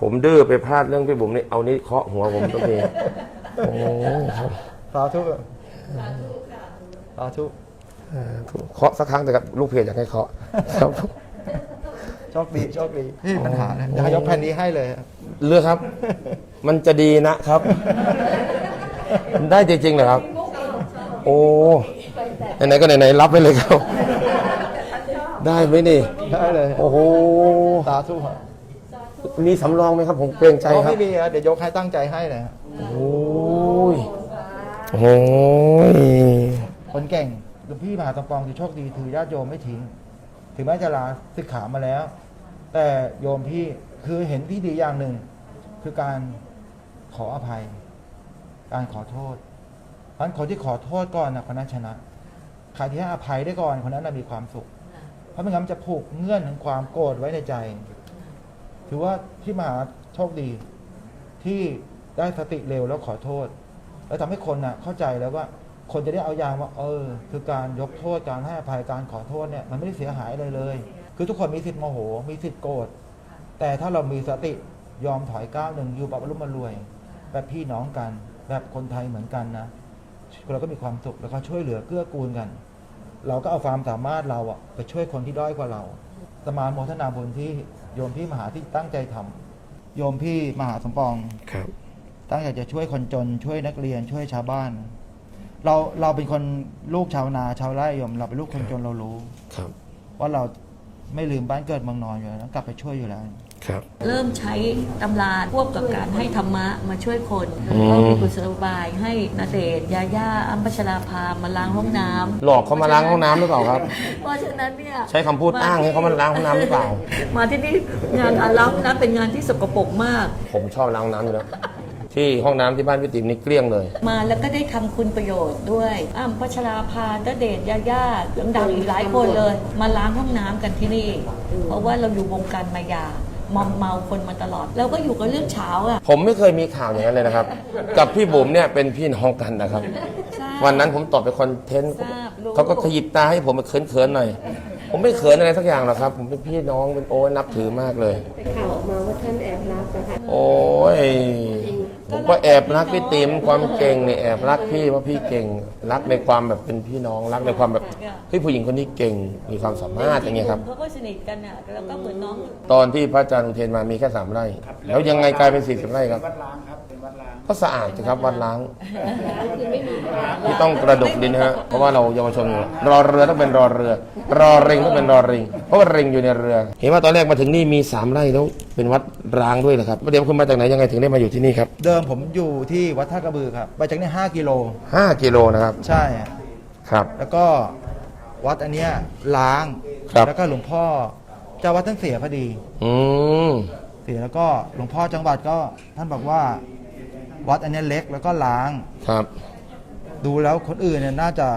ผมดื้อไปพลาดเรื่องพี่บุ๋มนี่เอานี้เคาะหัวผมตัวเองโอ้ครับสาธุสาธุอ่าถูกเคาะสักครั้งแต่กับลูกเพจอยากให้เคาะครับ โชคดีโชคดีไม่มีปัญหานะจะยกแผ่นนี้ให้เลยเลือกครับ มันจะดีนะครับมันได้จริงๆเหรอครับ โอ้ไหนๆก็ไหนๆรับไปเลยครับ ได้ไหมนี่ ได้เลย โอ้โห สาธุครับ มีสำรองไหมครับ ผมเกรงใจเขาครับ ไม่มีอะเดี๋ยวยกให้ตั้งใจให้เลยครับโอ้ยโอ้ยคนเก่งหลวงพี่มหาตองปองคือโชคดีถือญาติโยมไม่ทิ้ง ถึงแม้จะลาศึกขามาแล้ว แต่โยมพี่คือเห็นพี่ดีอย่างหนึ่ง คือการขออภัย การขอโทษเพราะฉะนั้นคนที่ขอโทษก่อนนะคนนั้นชนะ ใครที่ให้อภัยได้ก่อนคนนั้นนะมีความสุข เพราะไม่งั้นมันจะผูกเงื่อนของความโกรธไว้ในใจ ถือว่าที่มหาโชคดี ที่ได้สติเร็วแล้วขอโทษ แล้วทำให้คนน่ะเข้าใจแล้วว่า คนจะได้เอาอย่างว่าเออ คือการยกโทษการให้อภัยการขอโทษเนี่ยมันไม่ได้เสียหายอะไรเลย คือทุกคนมีสิทธิ์โมโห มีสิทธิ์โกรธแต่ถ้าเรามีสติยอมถอยก้าวหนึ่งอยู่แบบรุ่มรวย แบบพี่น้องกัน แบบคนไทยเหมือนกันนะเราก็มีความสุขแล้วก็ช่วยเหลือเกื้อกูลกัน เราก็เอาความสามารถเราอะไปช่วยคนที่ด้อยกว่าเราสมานโมทนาบุญที่ โยมพี่มหาที่ตั้งใจทำโยมพี่มหาสมปองครับ ตั้งใจจะช่วยคนจน ช่วยนักเรียนช่วยชาวบ้าน เราเราเป็นคนลูกชาวนาชาวไร่โยมเราเป็นลูกคนจนเรารู้ ครับ ว่าเราไม่ลืมบ้านเกิดเมืองนอนอยู่แล้วกลับไปช่วยอยู่แล้ว ครับเริ่มใช้ตำราควบกับการให้ธรรมะมาช่วยคนอืมก็มีกุศโลบายให้นาเดชน์ยาย่าอัมพัชราภามาล้างห้องน้ำหลอกเขามาล้างห้องน้ำหรือเปล่าครับ เพราะฉะนั้นเนี่ย ใช้คำพูดอ้างให้เขามาล้างห้องน้ำหรือเปล่า มาที่นี่งานการล้างห้องน้ำเป็นงานที่สกปรกมาก ผมชอบล้างน้ำอยู่แล้วที่ห้องน้ำที่บ้านพี่ติ๋มนี่เกลี้ยงเลย มาแล้วก็ได้ทำคุณประโยชน์ด้วยอ้ำพัชราภาณเดชน์ยาย่าดังๆอีกหลายคนเลย มาล้างห้องน้ำกันที่นี่ เพราะว่าเราอยู่วงการมายา มอมเมาคนมาตลอดเราก็อยู่กับเรื่องเช้าอะ ผมไม่เคยมีข่าวอย่างนั้นเลยนะครับ กับพี่บุ๋มเนี่ยเป็นพี่น้องกันนะครับใช่วันนั้นผมตอบไปคอนเทนต์ทราบรู้ เขาก็ขยิบตาให้ผมเขินๆหน่อย ผมไม่เขินอะไรสักอย่างหรอกครับ ผมเป็นพี่น้องเป็นโอ้ยนับถือมากเลยข่าวออกมาว่าท่านแอบรักนะคะโอ้ย ผมก็แอบรักพี่ติ๋มความเก่งเนี่ยแอบรักพี่ว่าพี่เก่ง รักในความแบบเป็นพี่น้องรักในความแบบเฮ้ยผู้หญิงคนนี้เก่งมีความสามารถอย่างเงี้ยครับ เขาก็สนิทกันอะแล้วก็เหมือนน้อง ตอนที่พระอาจารย์อุเทนมามีแค่สามไร่ แล้วยังไงกลายเป็นสี่สิบไร่ครับ วัดล้างครับเป็นวัดล้าง ก็สะอาดสิครับวัดล้างคือไม่มีที่ต้องกระดกดินนะฮะเพราะว่าเราเยาวชนอยู่รอเรือต้องเป็นรอเรือ รอเริงต้องเป็นรอเริงเพราะว่าเริงอยู่ในเรือ เห็นว่าตอนแรกมาถึงนี่มีสามไร่แล้วเป็นวัดร้างด้วยเหรอครับเดี๋ยวคุณมาจากไหนยังไงถึงได้มาอยู่ที่นี่ครับเดิมผมอยู่ที่วัดท่ากระบือครับไปจากนี่ห้ากิโลห้ากิโลนะครับใช่ครับ แล้วก็วัดอันเนี้ยล้างครับแล้วก็หลวงพ่อเจ้าวัดท่านเสียพอดี อืมเสียแล้วก็หลวงพ่อจังหวัดก็ท่านบอกว่า วัดอันเนี้ยเล็กแล้วก็ล้าง ครับ ดูแล้วคนอื่นเนี่ยน่าจะ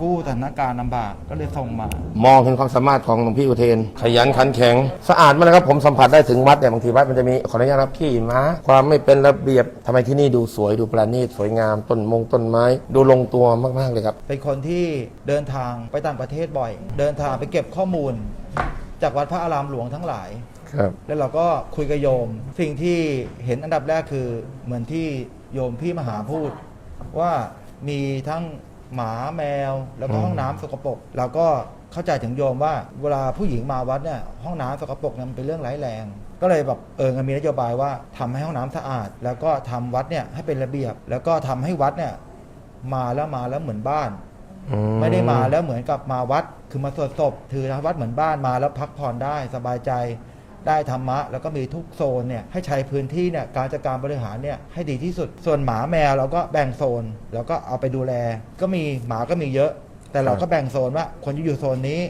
กู้สถานการณ์ลำบากก็เลยส่งมา มองเห็นความสามารถของหลวงพี่อุเทน ขยันขันแข็ง สะอาดมากนะครับ ผมสัมผัสได้ถึงวัดเนี่ยบางทีวัดมันจะมีขออนุญาตครับขี้ม้าความไม่เป็นระเบียบทำไมที่นี่ดูสวยดูประณีตสวยงามต้นมงต้นไม้ ดูลงตัวมากๆเลยครับ เป็นคนที่เดินทางไปต่างประเทศบ่อย เดินทางไปเก็บข้อมูล จากวัดพระอารามหลวงทั้งหลาย ครับ แล้วเราก็คุยกับโยม สิ่งที่เห็นอันดับแรกคือเหมือนที่โยมพี่มหาพูด ว่ามีทั้งหมาแมวแล้วก็อืมห้องน้ำสกปรกเราก็เข้าใจถึงโยมว่า เวลาผู้หญิงมาวัดเนี่ยห้องน้ำสกปรกเนี่ยมันเป็นเรื่องร้ายแรง ก็เลยแบบเออมันมีนโยบายว่าทำให้ห้องน้ำสะอาด แล้วก็ทำวัดเนี่ยให้เป็นระเบียบ แล้วก็ทำให้วัดเนี่ยมาแล้วมาแล้วเหมือนบ้าน อืไม่ได้มาแล้วเหมือนกับมาวัด คือมาสวดศพถือวัดเหมือนบ้านมาแล้วพักผ่อนได้สบายใจ ได้ธรรมะ แล้วก็มีทุกโซนเนี่ยให้ใช้พื้นที่เนี่ยการจัดการบริหารเนี่ยให้ดีที่สุด ส่วนหมาแมวเราก็แบ่งโซน แล้วก็เอาไปดูแล ก็มีหมาก็มีเยอะ แต่เราก็แบ่งโซนว่าคนที่อยู่โซนนี้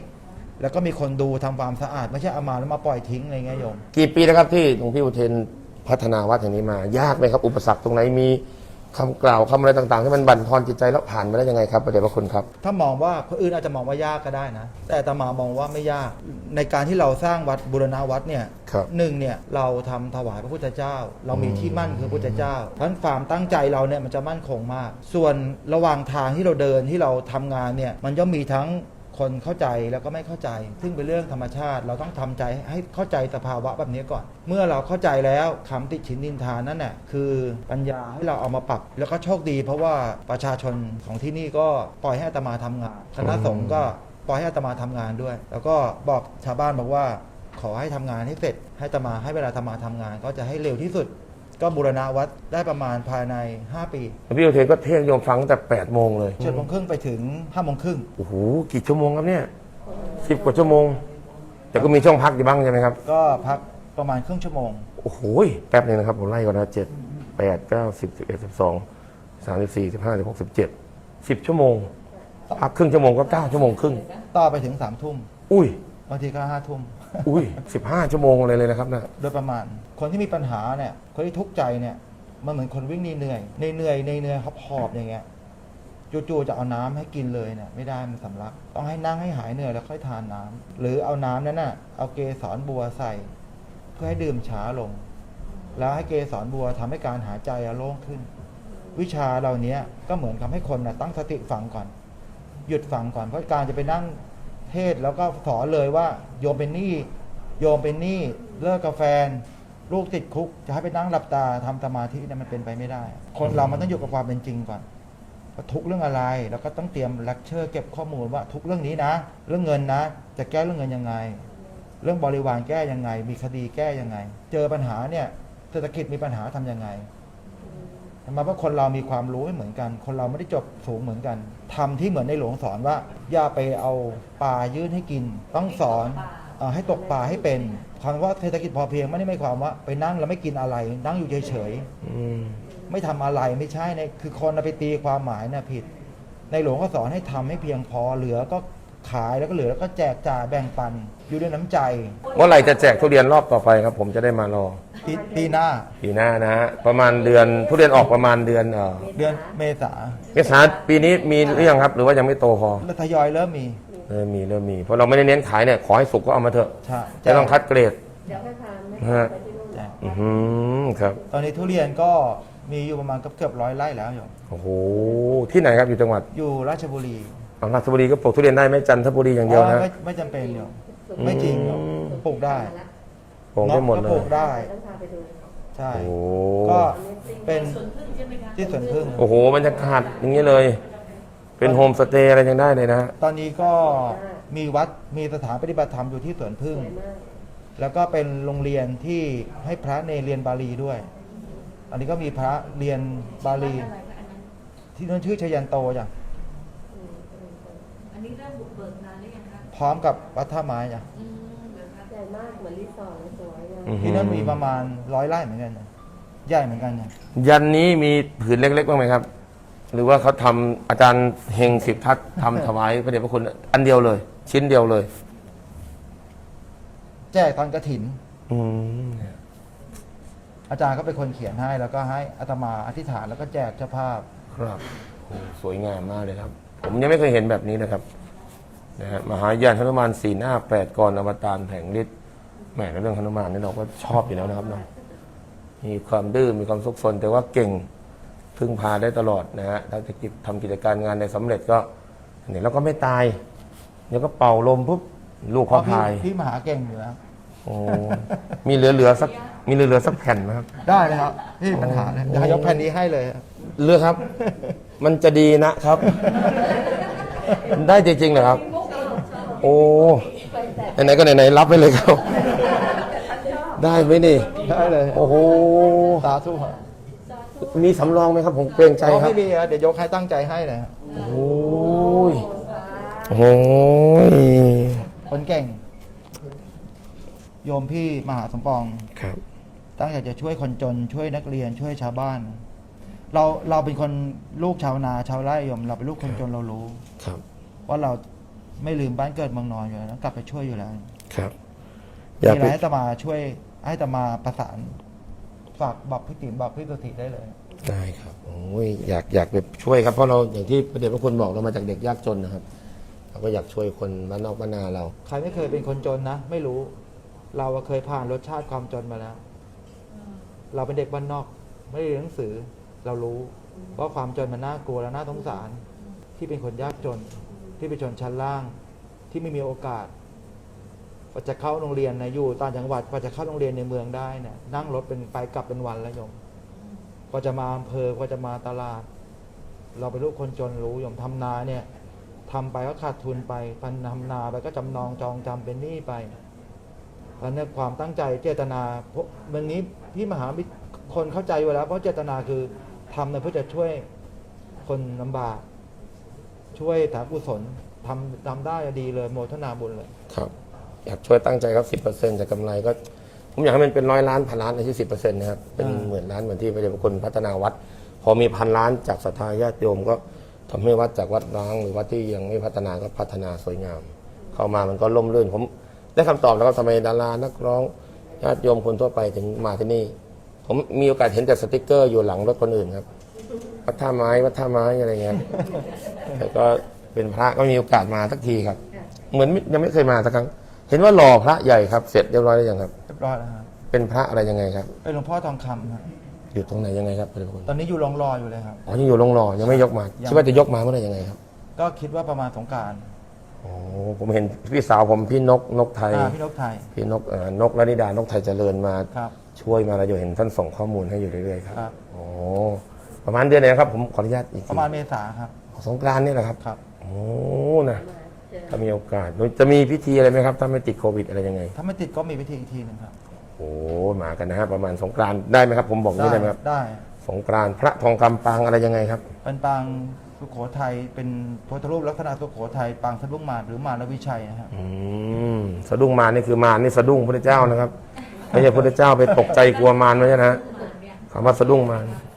แล้วก็มีคนดูทำความสะอาดไม่ใช่เอามาแล้วมาปล่อยทิ้งอะไรเงี้ยโยม กี่ปีแล้วครับที่หลวงพี่อุเทนพัฒนาวัดแห่งนี้มา ยากไหมครับ อุปสรรคตรงไหนมี คำกล่าวคำอะไรต่างๆ ที่มันบั่นทอนจิตใจแล้วผ่านมาได้ยังไงครับประเดี๋ยวพระคุณครับ ถ้ามองว่าคนอื่นอาจจะมองว่ายากก็ได้นะ แต่อาตมามองว่าไม่ยาก ในการที่เราสร้างวัดบูรณาวัดเนี่ยครับหนึ่งเนี่ยเราทำถวายพระพุทธเจ้า เรามีอืมที่มั่นคือพระพุทธเจ้าเพราะฉะนั้นความตั้งใจเราเนี่ยมันจะมั่นคงมาก ส่วนระหว่างทางที่เราเดินที่เราทำงานเนี่ยมันย่อมมีทั้ง คนเข้าใจแล้วก็ไม่เข้าใจ ซึ่งเป็นเรื่องธรรมชาติ เราต้องทำใจให้เข้าใจสภาวะแบบนี้ก่อน เมื่อเราเข้าใจแล้วคำติชินนินทานนั่นแหละคือปัญญาให้เราเอามาปรับ แล้วก็โชคดี เพราะว่าประชาชนของที่นี่ก็ปล่อยให้อาตมาทำงานคณะสงฆ์ก็ปล่อยให้อาตมาทำงานด้วย แล้วก็บอกชาวบ้านบอกว่าขอให้ทำงานให้เสร็จ ให้ตมาให้เวลาอาตมาทำงาน ก็จะให้เร็วที่สุด ก็บูรณะวัดได้ประมาณภายใน 5 ปีหลวงพี่อุเทนก็เทศน์โยมฟังตั้งแต่8โมงเลยเจ็ดโมงครึ่งไปถึงห้าโมงครึ่งโอ้โหกี่ชั่วโมงครับเนี่ยสิบกว่าชั่วโมง แต่ก็มีช่วงพักอยู่บ้างใช่ไหมครับ ก็พักประมาณครึ่งชั่วโมง โอ้โหแป๊บหนึงนะครับผมไล่ก่อนนะเจ็ดแปดเก้าสิบสิบเอ็ดสิบสองสามสิบสี่สิบห้าสิบหกสิบเจ็ดสิบชั่วโมง พักครึ่งชั่วโมงก็เก้าชั่วโมงครึ่ง ต่อไปถึงสามทุ่มอุ้ยบางทีก็ห้าทุ่ม อุ้ยสิบห้าชั่วโมงเลยเลยนะครับนะโดยประมาณ คนที่มีปัญหาเนี่ย คนที่ทุกข์ใจเนี่ยมันเหมือนคนวิ่งเหนื่อยเหนื่อยเหนื่อยหอบหอบๆอย่างเงี้ยจู่ๆจะเอาน้ำให้กินเลยเนี่ยไม่ได้มันสำลัก ต้องให้นั่งให้หายเหนื่อยแล้วค่อยทานน้ำหรือเอาน้ำนั้นน่ะเอาเกสรบัวใส่ เพื่อให้ดื่มช้าลง แล้วให้เกสรบัวทำให้การหายใจโล่งขึ้น วิชาเหล่านี้ก็เหมือนทำให้คนนะตั้งสติฟังก่อน หยุดฟังก่อนเพราะการจะไปนั่ง เทศน์แล้วก็สอนเลยว่าโยมเป็นหนี้โยมเป็นหนี้เลิกกาแฟน ลูกติดคุก จะให้ไปนั่งหลับตาทำสมาธิเนี่ยมันเป็นไปไม่ได้ คนเรามันต้องอยู่กับความเป็นจริงก่อนว่าทุกเรื่องอะไร แล้วก็ต้องเตรียมเลคเชอร์เก็บข้อมูลว่าทุกเรื่องนี้นะ เรื่องเงินนะ จะแก้เรื่องเงินยังไง เรื่องบริวารแก้ยังไง มีคดีแก้ยังไง เจอปัญหาเนี่ยเศรษฐกิจมีปัญหาทำยังไง ทำไมเพราะคนเรามีความรู้ไม่เหมือนกัน คนเราไม่ได้จบสูงเหมือนกันทำที่เหมือนในหลวงสอนว่า อย่าไปเอาปลายื่นให้กิน ต้องสอนเอ่อให้ตกปลาให้เป็นคำว่าเศรษฐกิจพอเพียงไม่ได้หมายความว่าไปนั่งแล้วไม่กินอะไร นั่งอยู่เฉยอืมๆไม่ทำอะไรไม่ใช่เนี่ยคือคนเอาไปตีความหมายน่ะผิด ในหลวงก็สอนให้ทำให้เพียงพอเหลือก็ขายแล้วก็เหลือแล้วก็แจกจ่ายแบ่งปัน อยู่ด้วยน้ำใจเมื่อไหร่จะแจกทุเรียนรอบต่อไปครับ ผมจะได้มารอปีปีหน้า ปีหน้านะฮะประมาณเดือนทุเรียนออกประมาณเดือนเอ่อเดือนเมษาเมษาปีนี้มีหรือยังครับ หรือว่ายังไม่โตพอแล้วทยอยเริ่มมีเริ่มมีเริ่มมีเพราะเราไม่ได้เน้นขายเนี่ยขอให้สุกก็เอามาเถอะใช่จะต้องคัดเกรด เดี๋ยวให้พาแม่ฮะ ไปที่นู่นแจกอือหือครับตอนนี้ทุเรียนก็มีอยู่ประมาณเกือบร้อยไร่แล้วโยมโอ้โหที่ไหนครับอยู่จังหวัดอยู่ราชบุรีอ๋อราชบุรีก็ปลูกทุเรียนได้ไหมจันทบุรีอย่างเดียวอ๋อนะ ไม่ไม่จำเป็นโยม ไม่จริงโยมปลูกได้ปลูกได้หมดเลงาะก็ปลูย กได้ ต้องพาไปดูใช่ โอ้โหก็เป็นสวนพึ่งใช่ไหมคะที่สวนพึ่ง โอ้โหบรรยากาศอย่างนี้เลย เป็นโฮมสเตย์อะไรยังได้เลยนะฮะตอนนี้ก็มีวัดมีสถานปฏิบัติธรรมอยู่ที่สวนพึ่ง สวยมากแล้วก็เป็นโรงเรียนที่ให้พระเนรเรียนบาลีด้วย อันนี้ก็มีพระเรียนบาลี อะไรคะอันนั้นที่นั่นชื่อชยันโตจ้ะอันนี้เริ่มบุกเบิก พร้อมกับวัดท่าไม้จ้ะอืมเหรอคะใหญ่มากเหมือนรีสอร์ทเลยสวยงามอือหืที่อนั่นมีประมาณร้อยไร่เหมือนกันนะใหญ่เหมือนกันนะยันนี้มีผืนเล็กๆบ้างไหมครับ หรือว่าเขาทำอาจารย์เฮงสิบทัศน์ทำถวายพระเดชพระคุณอันเดียวเลย ชิ้นเดียวเลย แจกตอนกระถิน อืมอาจารย์ก็เป็นคนเขียนให้ แล้วก็ให้อาตมาอธิษฐานแล้วก็แจกเจ้าภาพ ครับโอ้สวยงามมากเลยครับ ผมยังไม่เคยเห็นแบบนี้นะครับ นะฮะมหายานหนุมานสีหน้าแปดกรอวตารแผงฤทธิ์แหมแล้วเรื่องหนุมานนี่เราก็ชอบอยู่แล้วนะครับเนาะมีความดื้อมีความซุกซนแต่ว่าเก่งพึ่งพาได้ตลอดนะฮะถ้าจะกิจทำกิจการงานในสำเร็จก็เนี่ยเราก็ไม่ตายเดี๋ยวก็เป่าลมปุ๊บลูกเพเขาราะพี่พายพี่มหาเก่งอยู่แล้วโอ้มีเหลือๆสักมีเหลือๆสักแผ่นไหมครับ ได้เลยครับไม่มีปัญหาเลยเดี๋ยวยกแผ่นนี้ให้เลยครับเลือกครับ มันจะดีนะครับ ได้จริงๆเหรอครับ โอ้ไหนๆก็ไหนๆรับไปเลยครับ ได้ไหมนี่ ได้เลยโอ้โห สาธุครับมีสำรองไหมครับ ผมเกรงใจเขาครับ ไม่มีครับเดี๋ยวยกให้ตั้งใจให้เลยครับโอ้ยโอ้ยคนเก่ง โยมพี่มหาสมปอง ครับ ตั้งใจจะช่วยคนจน ช่วยนักเรียนช่วยชาวบ้าน เราเราเป็นคนลูกชาวนาชาวไร่โยม เราเป็นลูกคนจนเรารู้ ครับ ว่าเรา ไม่ลืมบ้านเกิดเมืองนอนอยู่แล้วกลับไปช่วยอยู่แล้วครับ อมียากอะไปไรให้ตมาช่วยให้ตมาประสานฝากบอกพี่ติ๋มบอกพี่สุธิได้เลย ได้ครับโอ้ยอยากอยากไปช่วยครับเพราะเราอย่างที่พระเดชพระคุณบอกเรามาจากเด็กยากจนนะครับเราก็อยากช่วยคนบ้านนอกบ้านนาเรา ใครไม่เคยเป็นคนจนนะ ไม่รู้ เราอะเคยผ่านรสชาติความจนมาแล้ว เราเป็นเด็กบ้านนอก ไม่ได้เรียนหนังสือ เรารู้ว่าความจนมันน่ากลัวและน่าสงสาร ที่เป็นคนยากจน ที่เป็นชนชั้นล่างที่ไม่มีโอกาสกว่าจะเข้าโรงเรียนนะอยู่ต่างจังหวัดกว่าจะเข้าโรงเรียนในเมืองได้เนี่ยนั่งรถเป็นไปกลับเป็นวันแล้วโยมกว่าจะมาอำเภอกว่าจะมาตลาด เราเป็นลูกคนจนรู้โยมทำนาเนี่ยทำไปก็ขาดทุนไปพันทำนาไปก็จำนองจองจำเป็นหนี้ไปแล้วเนี่ยความตั้งใจเจตนาเพราะเมืองนี้พี่มหาวิคนเข้าใจอยู่แล้วเพราะเจตนาคือทำเนี่ยเพื่อจะช่วยคนลำบาก ช่วยถากุศลทำทำได้ดีเลยโมทนาบุญเลย ครับ อยากช่วยตั้งใจครับสิบเปอร์เซ็นต์จากกำไรก็ ผมอยากให้มันเป็นร้อยล้านพันล้านในที่สิบเปอร์เซ็นต์นะครับ เป็นหมื่นล้านเหมือนที่พระเดชพระคุณพัฒนาวัด พอมีพันล้านจากศรัทธาญาติโยมก็ทำให้วัดจากวัดร้าง หรือวัดที่ยังไม่พัฒนาก็พัฒนาสวยงาม เข้ามามันก็ล่มลื่นผมได้คำตอบแล้วก็ทำไมดารานักร้องญาติโยมคนทั่วไปถึงมาที่นี่ ผมมีโอกาสเห็นแต่สติกเกอร์อยู่หลังรถคนอื่นครับ วัดท่าไม้วัดท่าไม้อะไรเงี้ยแต่ก็เป็นพระก็มีโอกาสมาสักทีครับ เหมือนไม่ยังไม่เคยมาสักครั้ง เห็นว่าหล่อพระใหญ่ครับ เสร็จเรียบร้อยแล้วยังครับ เรียบร้อยแล้วครับเป็นพระอะไรยังไงครับ เป็นหลวงพ่อทองคำครับอยู่ตรงไหนยังไงครับพระเดชพระคุณตอนนี้อยู่รองรออยู่เลยครับ อ๋อยังอยู่ลงหล่อยังไม่ยกมายังคิดว่าจะยกมาเมื่อไหร่ยังไงครับก็คิดว่าประมาณสงกรารโอ้ผมเห็นพี่สาวผมพี่นกนกไทย พี่นกไทยพี่นกเอ่อนกระนิดานกไทยเจริญมา ครับ ช่วยมาเราอยู่เห็นท่านส่งข้อมูลให้อยู่เรื่อยๆครับครับ โอ้ ประมาณเดือนไหนครับผมขออนุญาตอีกทีประมาณเมษาครับ สงกรานต์นี่แหละครับ ครับ โอ้นะถ้ามีโอกาสจะมีพิธีอะไรไหมครับถ้าไม่ติดโควิดอะไรยังไง ถ้าไม่ติดก็มีวิธีอีกทีหนึ่งครับ โอ้มากันนะฮะประมาณสงกรานต์ได้ไหมครับ ผมบอกนี่ได้ไหมครับ ได้ สงกรานต์พระทองคำปางอะไรยังไงครับ เป็นปางสุโขทัยเป็นพุทธรูปลักษณะสุโขทัยปางสะดุ้งมารหรือมารวิชัยนะครับอืมสะดุ้งมารนี่คือมารนี่สะดุ้งพระเจ้านะครับไม่ใช่พระเจ้าไปตกใจกลัวมารไม่ใช่นะคำว่าสะดุ้งมารปางสะดุ้ง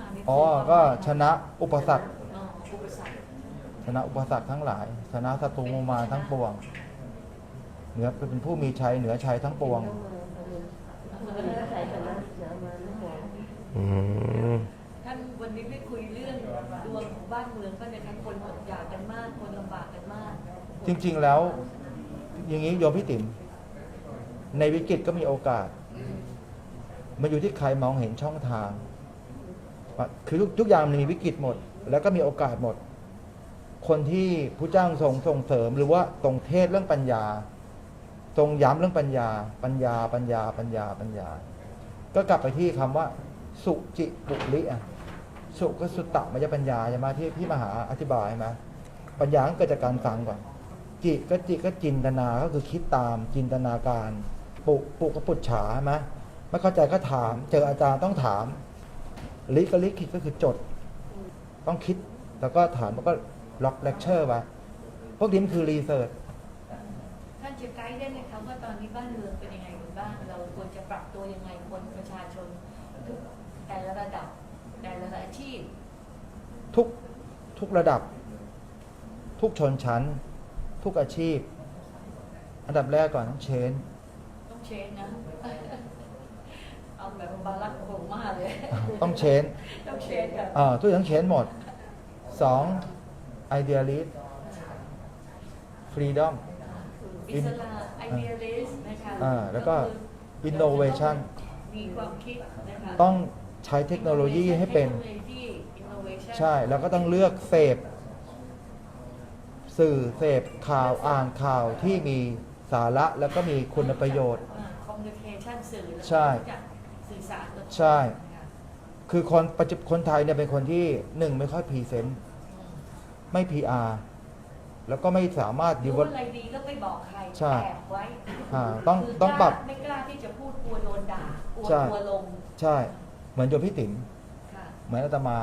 มาไม่อ๋อ ก็ชนะอุปสรรค อ๋ออุปสรรคชนะอุปสรรคทั้งหลาย ชนะศัตรูมารทั้งปวง เหนือเป็นผู้มีชัยเหนือชัยทั้งปวงใส่ชนะเสือมาไม่หวงอืมท่านวันนี้ไม่คุยเรื่องดวงของบ้านเมืองก็เนี่ยค่ะคนอดอยากกันมาก คนลำบากกันมาก จริง ๆ แล้ว อย่างนี้โยมพี่ติ๋มในวิกฤตก็มีโอกาส มันอยู่ที่ใครมองเห็นช่องทาง คือทุกทุกอย่างมันมีวิกฤตหมด แล้วก็มีโอกาสหมด คนที่ผู้จ้างทรงส่งเสริมหรือว่าทรงเทศเรื่องปัญญาทรงย้ำเรื่องปัญญา ปัญญาปัญญาปัญญาปัญญา ก็กลับไปที่คำว่า สุจิปุริอะสุก็สุตตะมยปัญญาใช่ไหมที่พี่มหาอธิบายใช่ไหมปัญญาก็เกิดจากการฟังก่อน จิก็จิก็จินตนา ก็คือคิดตามจินตนาการ ปุปุก็ปุจฉาใช่ไหมไม่เข้าใจก็ถาม เจออาจารย์ต้องถาม ลิก็ลิคิดก็คือจด ต้องคิดแล้วก็ถามแล้วก็ล็อกเลคเชอร์ไว้พวกนี้มันคือรีเสิร์ชท่านจะไกด์ได้ไหมคะว่าตอนนี้บ้านเมืองเป็นยังไงกันบ้างเราควรจะปรับตัวยังไงคนประชาชนทุกแต่ละระดับแต่ละอาชีพ ทุกทุกระดับ ทุกชนชั้น ทุกอาชีพ อันดับแรกก่อนต้องเชนต้องเชนนะเอาแบบบารักโคม่าเลย ต้องเชนต้องเชนกันอ่าทุกอย่างต้องเชนหมดสองไอเดียลิสฟรีดอมอิสระไอเดียลิสนะคะอ่าแล้วก็คือ innovation มีความคิดนะคะต้องใช้เทคโนโลยีให้เป็น ทคโนโลยี innovation ใช่ แล้วก็ต้องเลือกเสพ สื่อเสพข่าวอ่านข่าวที่มีสาระแล้วก็มีคุณประโยชน์คอมมิวนิเคชันสื่อแล้วก็ใช่ รู้จักสื่อสารกับ ใช่ ค่ะคือคนปัจจุคนไทยเนี่ยเป็นคนที่หนึ่งไม่ค่อยพรีเซนต์ไม่ PR แล้วก็ไม่สามารถดีรู้วอะไรดีก็ไม่บอกใครใช่แอบไว้อ่าต้องคืต้องปรับกล้าไม่กล้าที่จะพูดกลัวโดนด่ากลัวใช่ กลัวลงใช่ เหมือนโยมพี่ติ๋มค่ะเหมือนอาตมา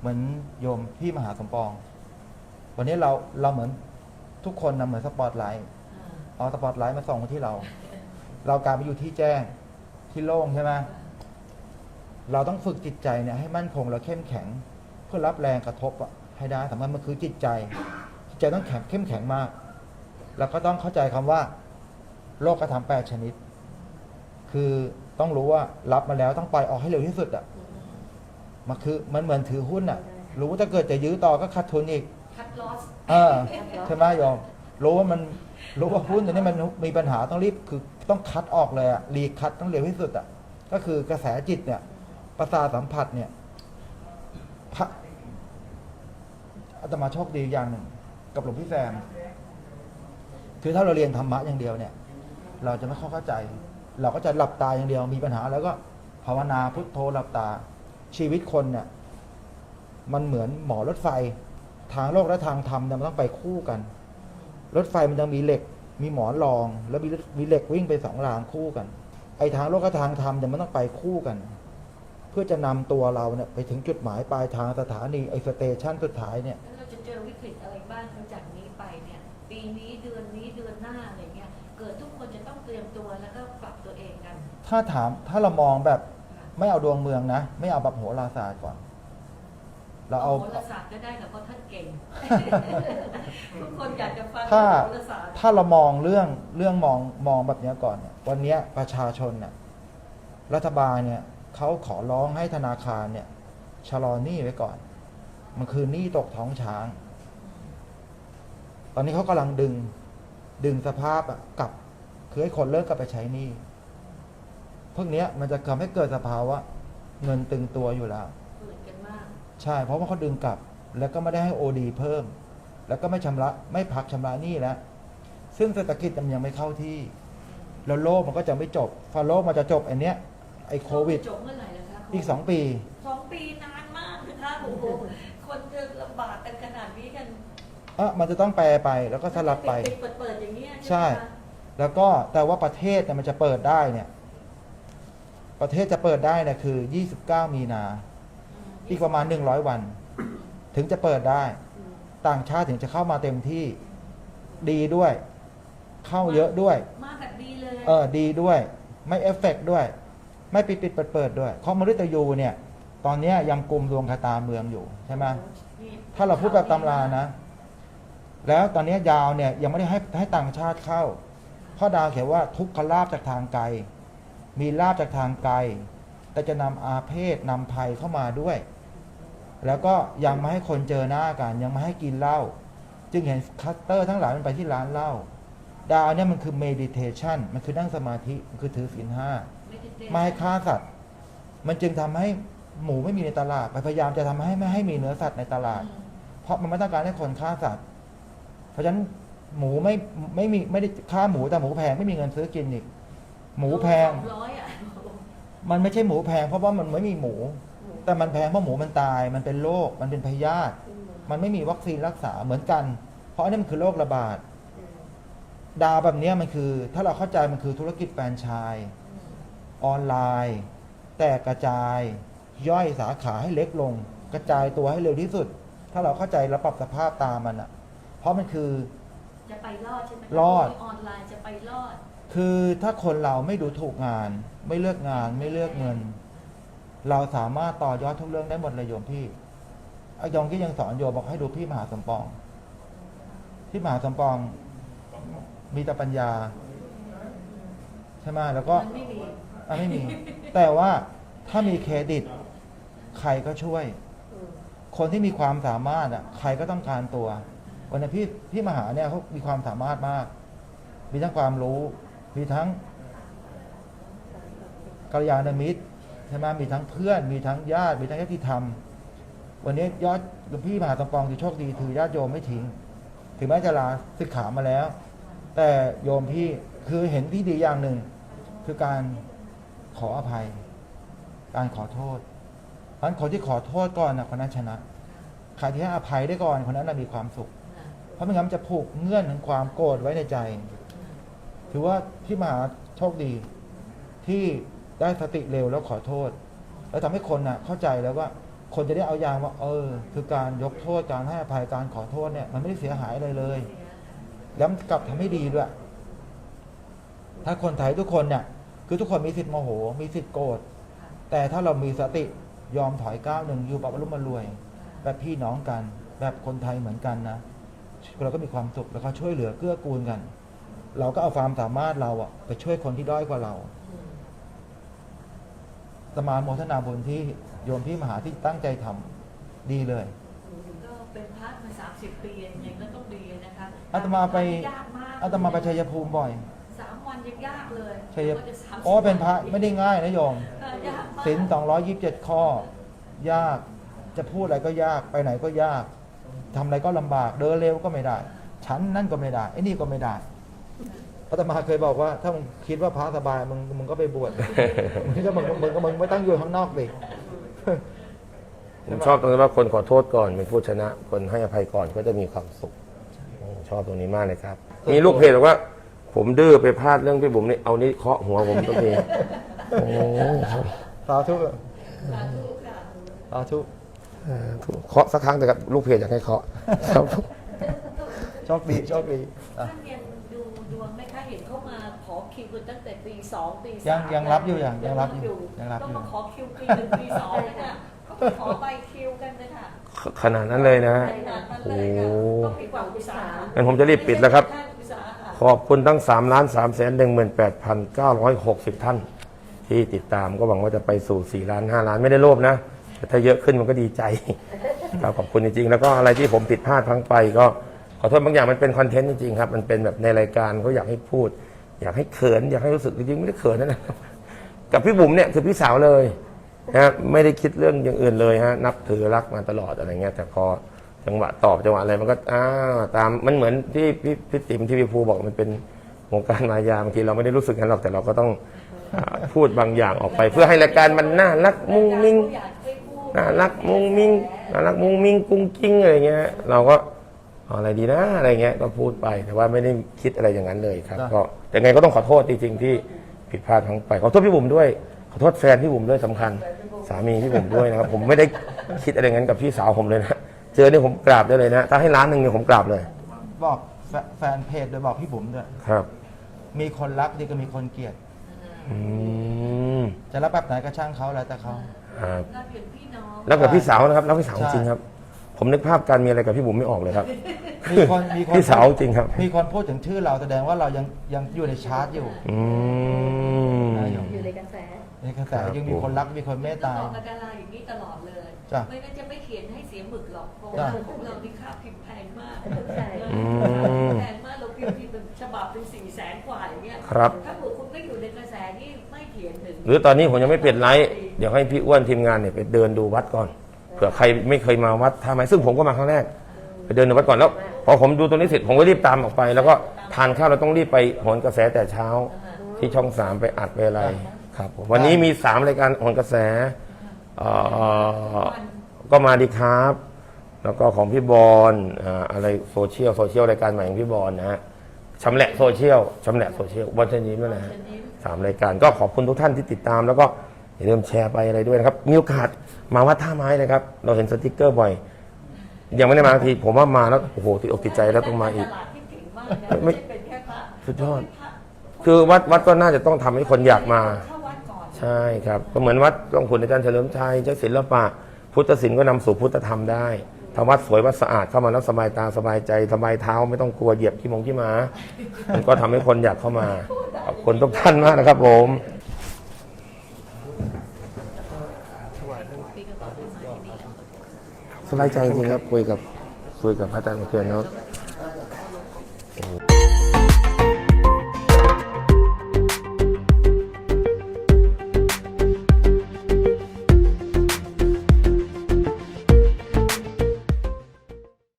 เหมือนโยมพี่มหาสมปอง วันนี้เราเราเหมือนทุกคนนะเหมือนสปอตไลท์ อ่าเอาสปอตไลท์มาส่องมาที่เรา เราการไปอยู่ที่แจ้งที่โล่งใช่ไหม เราต้องฝึกจิตใจเนี่ยให้มั่นคงและเข้มแข็ง เพื่อรับแรงกระทบอะให้ได้สำคัญมันคือจิตใจ จิตใจต้องแข็งเข้มแข็งมาก แล้วก็ต้องเข้าใจคำว่า โลกกระทำแปดชนิด คือต้องรู้ว่ารับมาแล้วต้องปล่อยออกให้เร็วที่สุดอะมันคือมันเหมือนถือหุ้นอะรู้ว่าถ้าเกิดจะยื้อต่อก็ขาดทุนอีกคัดลอสเออใช่ไหมโยมรู้ว่ามันรู้ว่าหุ้นตัวนี้มันมีปัญหาต้องรีบคือต้องคัดออกเลยอะรีคัดต้องเร็วที่สุดอะก็คือกระแสจิตเนี่ย ประสาทสัมผัสเนี่ยพระอาตมาโชคดีอย่างหนึ่ง กับหลวงพี่แซม คือถ้าเราเรียนธรรมะอย่างเดียวเนี่ย เราจะไม่ค่อยเข้าใจ เราก็จะหลับตาอย่างเดียวมีปัญหา แล้วก็ภาวนาพุทโธหลับตาชีวิตคนเนี่ยมันเหมือนหมอรถไฟ ทางโลกและทางธรรมเนี่ยมันต้องไปคู่กัน รถไฟมันจะมีเหล็ก มีหมอนรอง แล้วมีมีเหล็กวิ่งไปสองรางคู่กัน ไอ้ทางโลกกับทางธรรมเนี่ยมันต้องไปคู่กัน พื่อจะนำตัวเราเนี่ยไปถึงจุดหมายปลายทางสถานีไอ้สเตชันสุดท้ายเนี่ยแล้วเราจะเจอวิกฤตอะไรบ้างหลังจากนี้ไปเนี่ยปีนี้เดือนนี้เดือนหน้าอะไรเงี้ยเกิดทุกคนจะต้องเตรียมตัวแล้วก็ปรับตัวเองกัน ถ้าถามถ้าเรามองแบบไม่เอาดวงเมืองนะ ไม่เอาแบบโหราศาสตร์ก่อน เราเอาโหราศาสตร์ก็ได้ค่ะเพราะท่านเก่งทุกคนอยากจะฟังถ้าโหราศาสตร์ถ้าเรามองเรื่องเรื่องมองมองแบบเนี้ยก่อนเนี่ยวันเนี้ยประชาชนเนี่ยรัฐบาลเนี่ย เขาขอร้องให้ธนาคารเนี่ยชะลอหนี้ไว้ก่อน มันคือหนี้ตกท้องช้าง ตอนนี้เขากำลังดึงดึงสภาพอะกลับคือให้คนเลิกกลับไปใช้หนี้พวกเนี้ยมันจะทำให้เกิดสภาวะเงินตึงตัวอยู่แล้วฝืนกันมากใช่ เพราะว่าเขาดึงกลับ แล้วก็ไม่ได้ให้โอดีเพิ่ม แล้วก็ไม่ชำระไม่พักชำระหนี้แล้วซึ่งเศรษฐกิจมันยังไม่เข้าที่ แล้วโลกมันก็จะไม่จบพอโลกมันจะจบไอันเนี้ย ไอ้โควิด จบเมื่อไหร่แล้วคะอีกสองปี สองปีนานมากนะคะโอ้โหคนจะลำบากกันขนาดนี้กันเอะมันจะต้องแปลไปแล้วก็สลับไป ปิดๆเปิดๆอย่างเงี้ยใช่ ไหมคะแล้วก็แต่ว่าประเทศเนี่ยมันจะเปิดได้เนี่ย ประเทศจะเปิดได้เนี่ยคือ 29 มีนาอีกประมาณ 100 วัน ถึงจะเปิดได้ต่างชาติถึงจะเข้ามาเต็มที่ดีด้วย เข้าเยอะด้วย มาแบบดีเลย เออดีด้วย ไม่เอฟเฟกต์ด้วย ไม่ปิดปิดเปิดเปิดด้วยข้อมฤตยูเนี่ย ตอนเนี้ยยังกลุ่มดวงชะตาเมืองอยู่ใช่ไหมถ้าเราพูดแบบตำรานะ แล้วตอนนี้ยาวเนี่ยยังไม่ได้ให้ให้ต่างชาติเข้าเพ่อดาวเขียนว่าทุกขลาบจากทางไกล มีลาบจากทางไกล แต่จะนำอาเพศนำภัยเข้ามาด้วย แล้วก็ยังไม่ให้คนเจอหน้ากัน ยังไม่ให้กินเหล้าจึงเห็นคัตเตอร์ทั้งหลายมันไปที่ร้านเหล้าดาวเนี่ยมันคือ meditation มันคือนั่งสมาธิ มันคือถือศีลห้า ไม่ได้เต้นไม่ให้ฆ่าสัตว์ มันจึงทำให้หมูไม่มีในตลาดพยายามจะทำให้ไม่ให้มีเนื้อสัตว์ในตลาด เพราะมันไม่ต้องการให้คนฆ่าสัตว์ เพราะฉะนั้นหมูไม่ไม่มีไม่ได้ฆ่าหมูแต่หมูแพงไม่มีเงินซื้อกินอีก หมูแพงสอร้อยอะมันไม่ใช่หมูแพงเพราะว่ามันไม่มีหมู แต่มันแพงเพราะหมูมันตาย มันเป็นโรค มันเป็นพยาธิมันไม่มีวัคซีนรักษาเหมือนกัน เพราะอันนี้มันคือโรคระบาด ดาวแบบเนี้ยมันคือ ถ้าเราเข้าใจมันคือธุรกิจแฟรนไชส์ ออนไลน์ แตกกระจาย ย่อยสาขาให้เล็กลง กระจายตัวให้เร็วที่สุด ถ้าเราเข้าใจและปรับสภาพตามมันอะเพราะมันคือ จะไปรอดใช่ไหมคะรอด ออนไลน์จะไปรอด คือถ้าคนเราไม่ดูถูกงาน ไม่เลือกงานไม่เลือกเงิน เราสามารถต่อยอดทุกเรื่องได้หมดเลยโยมพี่ไอ้ยองที่ยังสอนโยมบอกให้ดูพี่มหาสมปอง พี่มหาสมปอง มีแต่ปัญญา ใช่ไหมแล้วก็ มันไม่มี อะไม่มี แต่ว่าถ้ามีเครดิต ใครก็ช่วย คนที่มีความสามารถอะใครก็ต้องการตัววันนี้พี่พี่มหาเนี่ยเขามีความสามารถมาก มีทั้งความรู้ มีทั้งกัลยาณมิตรใช่ไหมมีทั้งเพื่อน มีทั้งญาติมีทั้งญาติธรรม วันนี้ยอดหลวงพี่มหาสมปองที่โชคดีถือญาติโยมไม่ทิ้งถึงแม้จะลาศึกขามาแล้ว แต่โยมพี่คือเห็นที่ดีอย่างหนึ่งคือการ ขออภัย การขอโทษเพราะฉะนั้นคนที่ขอโทษก่อนนะคนนั้นชนะใครที่ให้อภัยได้ก่อนคนนั้นนะมีความสุข เพราะไม่งั้นจะผูกเงื่อนของความโกรธไว้ในใจ ถือว่าพี่มหาโชคดี ที่ได้สติเร็วแล้วขอโทษ แล้วทำให้คนน่ะเข้าใจแล้วว่า คนจะได้เอาอย่างว่า เออ คือการยกโทษการให้อภัยการขอโทษเนี่ยมันไม่ได้เสียหายอะไรเลย แล้วกลับทำให้ดีด้วย ถ้าคนไทยทุกคนเนี่ย คือทุกคนมีสิทธิ์โมโห มีสิทธิ์โกรธ แต่ถ้าเรามีสติยอมถอยก้าวหนึ่งอยู่แบบอารมณ์มารวย แบบพี่น้องกัน แบบคนไทยเหมือนกันนะ เราก็มีความสุขแล้วก็ช่วยเหลือเกื้อกูลกัน เราก็เอาความสามารถเราอะไปช่วยคนที่ด้อยกว่าเราสมานโมทนาบุญที่โยมพี่มหาที่ตั้งใจทำดีเลยก็เป็นพระมาสามสิบปียังไงก็ต้องดีนะคะอาตมาไปยากมากอาตมาไปชัยภูมิบ่อย สามวันยังยากเลยชัยกว่าจะสามสิบโอ้เป็นพระไม่ได้ง่ายนะโยมเออยากมากศีลสองร้อยิบเจ็ดข้อ ยากจะพูดอะไรก็ยากไปไหนก็ยากทำอะไรก็ลำบากเดินเร็วก็ไม่ได้ชั้นนั่นก็ไม่ได้ไอ้นี่ก็ไม่ได้อาตมาเคยบอกว่า ถ้ามึงคิดว่าพระสบายมึงมึงก็ไปบวชมึงก็มึงมึงก็มึงไม่ต้องอยู่ข้างนอกดิผมชอบตรงที่ว่าคนขอโทษก่อนเป็นผู้ชนะ คนให้อภัยก่อนก็จะมีความสุขผมชอบตรงนี้มากเลยครับ มีลูกเพจบอกว่า ผมดื้อไปพลาดเรื่องพี่บุ๋มนี่เอานี้เคาะหัวผมตัวเองโอ้ครับสาธุสาธุเอ่อเคาะสักครั้งแต่ครับลูกเพจอยากให้เคาะครับโชคดีโชคดีอะท่านยังดูดวงไหมคะเห็นเขามาขอคิวกันตั้งแต่ปีสองปียังสามยังรับอยู่ยังยังรับอยู่ยังรับต้องอยู่ มาขอคิวปีหนึ่งปีสองเลยค่ะเขาไปขอใบคิวกันเลยค่ะขนาดนั้นเลยนะขนาดนั้นเลยค่ะโอ้ ต้องผิดหวังอุตสาหะงั้นผมจะรีบปิดแล้วครับไม่ใช่แอุตสาหะ ขอบคุณทั้ง3ล้าน3แสน1 8 9 6 0 ท่าน ที่ติดตามก็หวังว่าจะไปสู่ 4 ล้าน 5 ล้านไม่ได้โลภนะแต่ถ้าเยอะขึ้นมันก็ดีใจครับขอบคุณจริงๆ แล้วก็อะไรที่ผมผิดพลาดพลังไปก็ขอโทษบางอย่างมันเป็นคอนเทนต์จริงๆครับ มันเป็นแบบในรายการเขาอยากให้พูด อยากให้เขิน อยากให้รู้สึกจริงๆไม่ได้เขินนะนะกับพี่บุ๋มเนี่ยคือพี่สาวเลยนะไม่ได้คิดเรื่องอย่างอื่นเลยฮะนับถือรักมาตลอดอะไรเงี้ยแต่พอ จังหวะตอบจังหวะอะไรมันก็อ้าวตามมันเหมือนที่พี่พี่ติ๋มที่พี่ภูบอกมันเป็นวงการมายาบางทีเราไม่ได้รู้สึกกันหรอกแต่เราก็ต้องอ่าพูดบางอย่างออกไป เพื่อให้รายการมันน่ารักมุ้งมิ้ง อยากให้พูดน่ารักมุ้งมิ้งน่ารักมุ้งมิ้งกุ้งกิ้งอะไรเงี้ย เราก็เอาอะไรดีนะอะไรเงี้ยก็พูดไปแต่ว่าไม่ได้คิดอะไรอย่างนั้นเลยครับจ้ะก็แต่ไงก็ต้องขอโทษจริงๆที่ผิดพลาดทั้งไปขอโทษพี่บุ๋มด้วย ขอโทษแฟนพี่บุ๋มด้วยสำคัญ สามีพี่บุ๋มด้วยนะครับ ผมไม่ได้คิดอะไรอย่างนั้นกับพี่สาวผมเลยนะ เจอเนี่ยผมกราบได้เลยนะ ถ้าให้ร้านหนึ่งเนี่ยผมกราบเลย บอกแฟแฟนเพจโดยบอกพี่บุ๋มด้วยครับ มีคนรักดีก็มีคนเกลียด อืมจะรับแบบไหนก็ช่างเขาแล้วแต่เขา ครับเราเป็นพี่น้องแล้วกับพี่สาวนะครับแล้วพี่สาวใช่จริงครับ ผมนึกภาพการมีอะไรกับพี่บุ๋มไม่ออกเลยครับ มีคนมีคนพี่สาวจริงครับ มีคนพูดถึงชื่อเราแสดงว่าเรายังยังอยู่ในชาร์ตอยู่อืม อยู่ในกระแส ในกระแสครับยังมีคนรักมีคนเมตตาบอกกับดาราอย่างนี้ตลอดเลยจ้ะไม่งั้นจะไม่เขียนให้เสียหมึกหรอกเพราะจ้ะว่าของเรานี่ค่าพิมพ์แพงมากใช่ อืมแพงมากเราพิมพ์ทีเป็นฉบับเป็นสี่แสนกว่าอย่างเงี้ยครับ ถ้าเกิดคุณไม่อยู่ในกระแสนี่ไม่เขียนถึงหรือตอนนี้ผมยังไม่เปลี่ยนไลฟ์เดี๋ยวให้พี่อ้วนทีมงานเนี่ยไปเดินดูวัดก่อนเผื่อใครไม่เคยมาวัดท่าไม้ซึ่งผมก็มาครั้งแรก ไปเดินดูวัดก่อนแล้ว พอผมดูตรงนี้เสร็จผมก็รีบตามออกไป แล้วก็ทานข้าวเราต้องรีบไปโหนกระแสแต่เช้า ที่ช่องสามไปอัดไปอะไร ครับผมวันนี้มีสามรายการโหนกระแสเอ่อก็มาดีครับ แล้วก็ของพี่บอลอ่าอะไรโซเชียลโซเชียลรายการใหม่ของพี่บอลนะฮะชำแหละโซเชียลชำแหละโซเชียลวันเชนยิ้มนั่นแหละฮะสามรายการก็ขอบคุณทุกท่านที่ติดตาม แล้วก็อย่าลืมแชร์ไปอะไรด้วยนะครับ มีโอกาสมาวัดท่าไม้นะครับ เราเห็นสติกเกอร์บ่อย ยังไม่ได้มาทันทีผมว่ามาแล้วโอ้โหติดอกติดใจแล้วต้องมาอีกตลาดที่เก่งมากนะไม่ไม่ใช่เป็นแค่พระสุดยอด คือวัดวัดก็น่าจะต้องทำให้คนอยากมา เข้าวัดก่อน ใช่ครับก็เหมือนวัดหลวงขุนอาจารย์เฉลิมชัยเจ้าศิลปะ พุทธศิลป์ก็นำสู่พุทธธรรมได้ถ้าวัดสวยวัดสะอาดเข้ามาแล้วสบายตาสบายใจสบายเท้าไม่ต้องกลัวเหยียบที่มงที่มามันก็ทำให้คนอยากเข้ามาขอบคุณทุกท่านมากนะครับผมสบายใจจริงครับคุยกับคุยกับพระอาจารย์เมื่อนเนาะ